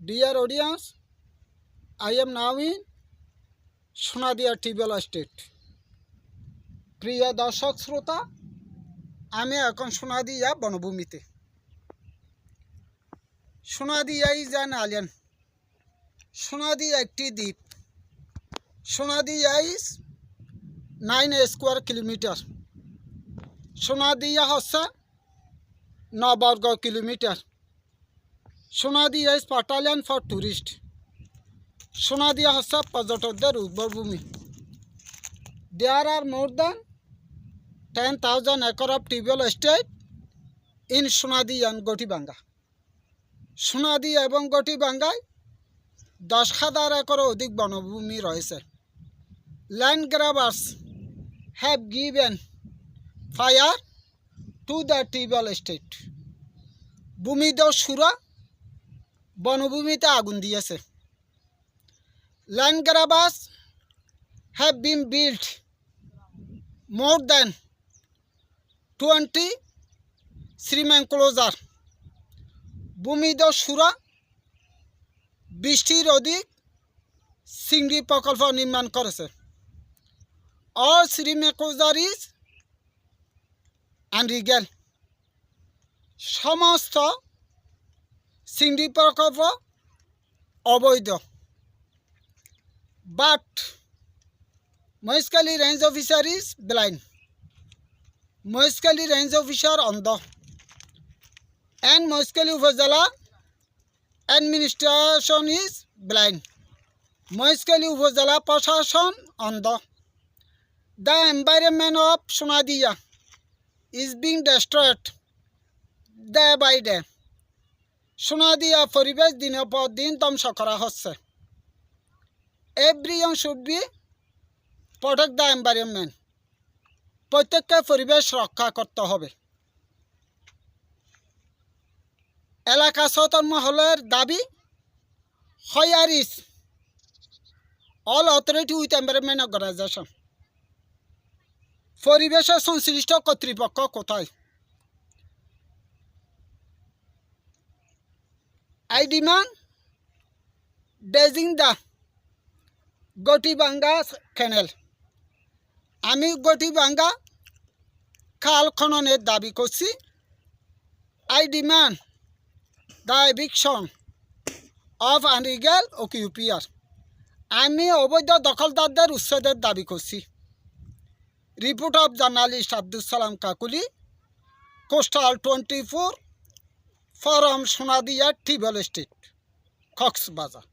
Dear audience, I am now in Sonadia tubewell state প্রিয় দর্শক শ্রোতা আমি এখন সোনাদিয়া বনভূমিতে সোনাদিয়াই যান আলেন সোনাদিয়া একটি দ্বীপ Sonadia is nine square kilometer Sonadia হচ্ছে ন বর্গ কিলোমিটার সোনাদিয়া ইজ পাটালিয়ান ফর টুরিস্ট। সোনাদিয়া হচ্ছে পর্যটকদের উর্বরভূমি there are more than ten thousand acre of tubewell state in Sonadia and Gotibanga Sonadia এবং গটিবাঙ্গায় দশ হাজার একর অধিক বনভূমি রয়েছে। Land grabbers have given fire to the tubewell state ভূমিদস্যুরা বনভূমিতে আগুন দিয়েছে। land grabbers have been built more than 20 shrimp enclosure ভূমিদস্যুরা বৃষ্টির অধিক সিঙ্গি প্রকল্প নির্মাণ করেছে। অল শ্রীমে ইজ আনরিগেল সমস্ত সিন্ধি প্রকল্প অবৈধ। But Maheshkhali range officer is blind Maheshkhali range officer অন্ধ। And Maheshkhali upazila administration is blind Maheshkhali upazila প্রশাসন অন্ধ। The environment of Sonadia is being destroyed day by day Sonadia পরিবেশ দিনের পর দিন ধ্বংস করা হচ্ছে। everyone should be protect the environment প্রত্যেককে পরিবেশ রক্ষা করতে হবে। এলাকা সতন মহলের দাবি where is all authority with environment organization পরিবেশের সংশ্লিষ্ট কর্তৃপক্ষ কোথায়? I demand dredging the Gotibanga canal আমি গটিবাঙ্গা খাল খননের দাবি করছি। I demand the eviction of irregular occupier আমি অবৈধ দখলদারদের উচ্ছেদের দাবি করছি। Report of journalist Abdul Salam Kakuli, coastal twenty four from Sonadia tubewell street Cox's Bazar.